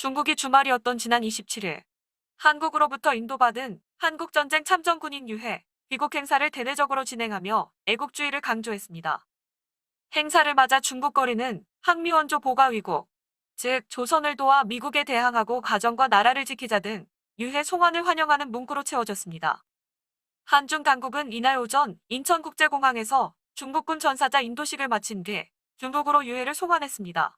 중국이 주말이었던 지난 27일 한국으로부터 인도받은 한국전쟁 참전군인 유해 귀국 행사를 대내적으로 진행하며 애국주의를 강조했습니다. 행사를 맞아 중국 거리는 항미원조 보가위국, 즉 조선을 도와 미국에 대항하고 가정과 나라를 지키자 등 유해 송환을 환영하는 문구로 채워졌습니다. 한중 당국은 이날 오전 인천국제공항에서 중국군 전사자 인도식을 마친 뒤 중국으로 유해를 송환했습니다.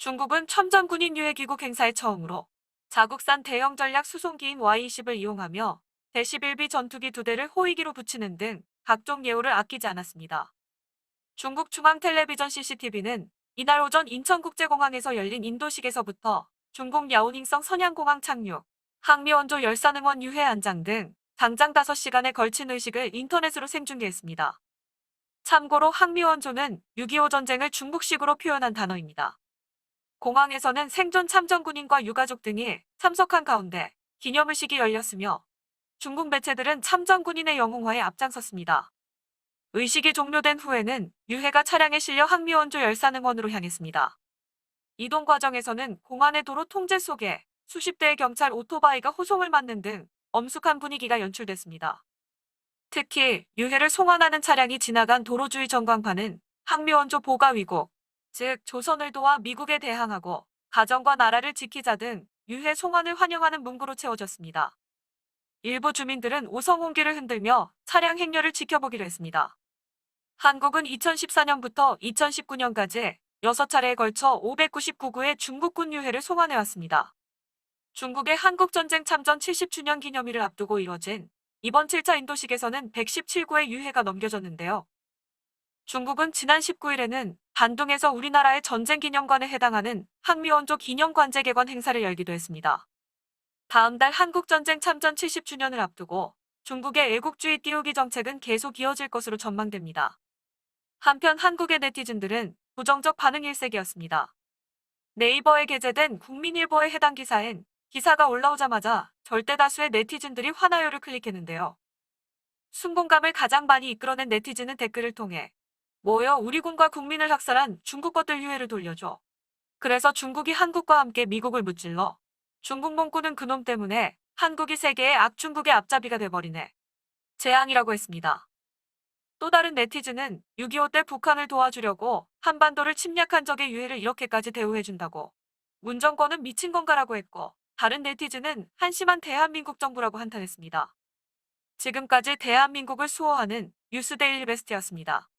중국은 첨전군인 유해 귀국 행사에 처음으로 자국산 대형 전략 수송기인 Y-20을 이용하며 대11B 전투기 두 대를 호위기로 붙이는 등 각종 예우를 아끼지 않았습니다. 중국 중앙텔레비전 CCTV는 이날 오전 인천국제공항에서 열린 인도식에서부터 중국 야오닝성 선양공항 착륙, 항미원조 열산응원 유해 안장 등 당장 5시간에 걸친 의식을 인터넷으로 생중계했습니다. 참고로 항미원조는 6.25 전쟁을 중국식으로 표현한 단어입니다. 공항에서는 생존 참전군인과 유가족 등이 참석한 가운데 기념의식이 열렸으며 중국 매체들은 참전군인의 영웅화에 앞장섰습니다. 의식이 종료된 후에는 유해가 차량에 실려 항미원조 열산응원으로 향했습니다. 이동 과정에서는 공안의 도로 통제 속에 수십 대의 경찰 오토바이가 호송을 맞는 등 엄숙한 분위기가 연출됐습니다. 특히 유해를 송환하는 차량이 지나간 도로주의 전광판은 항미원조 보가위국, 즉 조선을 도와 미국에 대항하고 가정과 나라를 지키자 등 유해 송환을 환영하는 문구로 채워졌습니다. 일부 주민들은 오성홍기를 흔들며 차량 행렬을 지켜보기로 했습니다. 한국은 2014년부터 2019년까지 6차례에 걸쳐 599구의 중국군 유해를 송환해왔습니다. 중국의 한국전쟁 참전 70주년 기념일을 앞두고 이뤄진 이번 7차 인도식에서는 117구의 유해가 넘겨졌는데요. 중국은 지난 19일에는 반동에서 우리나라의 전쟁 기념관에 해당하는 항미원조 기념관제 개관 행사를 열기도 했습니다. 다음 달 한국전쟁 참전 70주년을 앞두고 중국의 애국주의 띄우기 정책은 계속 이어질 것으로 전망됩니다. 한편 한국의 네티즌들은 부정적 반응 일색이었습니다. 네이버에 게재된 국민일보의 해당 기사엔 기사가 올라오자마자 절대 다수의 네티즌들이 화나요를 클릭했는데요. 순공감을 가장 많이 이끌어낸 네티즌은 댓글을 통해 모여 우리 군과 국민을 학살한 중국 것들 유해를 돌려줘. 그래서 중국이 한국과 함께 미국을 무찔러. 중국 몽꾸는 그놈 때문에 한국이 세계의 악중국의 앞잡이가 돼버리네. 재앙이라고 했습니다. 또 다른 네티즌은 6.25 때 북한을 도와주려고 한반도를 침략한 적의 유해를 이렇게까지 대우해준다고. 문 정권은 미친 건가라고 했고 다른 네티즌은 한심한 대한민국 정부라고 한탄했습니다. 지금까지 대한민국을 수호하는 뉴스데일리 베스트였습니다.